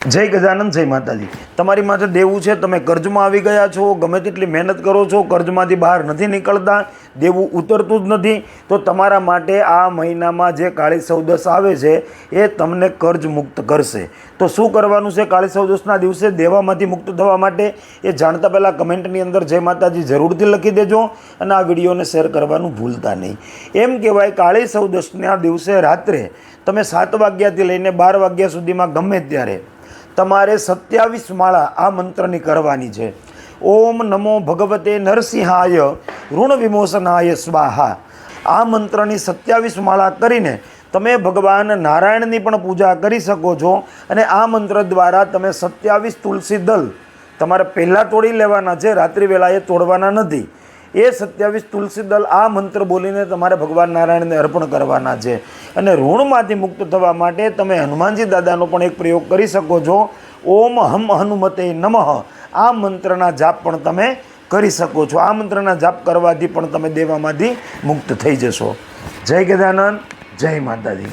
જય ગજાનંદ, જય માતાજી. તમારી માથે દેવું છે, તમે કર્જમાં આવી ગયા છો, ગમે તેટલી મહેનત કરો છો, કર્જમાંથી બહાર નથી નીકળતા, દેવું ઉતરતું જ નથી, તો તમારા માટે આ મહિનામાં જે કાળી સૌદસ આવે છે, એ તમને કર્જ મુક્ત કરશે. તો શું કરવાનું છે કાળી સૌદસના દિવસે? દેવામાંથી મુક્ત થવા માટે એ જાણતા પહેલાં કમેન્ટની અંદર જય માતાજી જરૂરથી લખી દેજો અને આ વિડીયોને શેર કરવાનું ભૂલતા નહીં. એમ કહેવાય, કાળી સૌદસના દિવસે રાત્રે તમે સાત વાગ્યાથી લઈને બાર વાગ્યા સુધીમાં ગમે ત્યારે તમારે સત્યાવીસ માળા આ મંત્રની કરવાની છે. ઓમ નમો ભગવતે નરસિંહાય, ઋણ વિમોચનાય સ્વાહા. આ મંત્રની સત્યાવીસ માળા કરીને તમે ભગવાન નારાયણની પણ પૂજા કરી શકો છો અને આ મંત્ર દ્વારા તમે સત્યાવીસ તુલસી દલ તમારે પહેલાં તોડી લેવાના છે, રાત્રિ વેળાએ તોડવાના નથી. એ સત્યાવીસ તુલસી દલ આ મંત્ર બોલીને તમારે ભગવાન નારાયણને અર્પણ કરવાના છે. અને ઋણમાંથી મુક્ત થવા માટે તમે હનુમાનજી દાદાનો પણ એક પ્રયોગ કરી શકો છો. ઓમ હમ હનુમતે નમઃ. આ મંત્રના જાપ પણ તમે કરી શકો છો. આ મંત્રના જાપ કરવાથી પણ તમે દેવામાંથી મુક્ત થઈ જશો. જય ગજાનંદ જય માતાજી.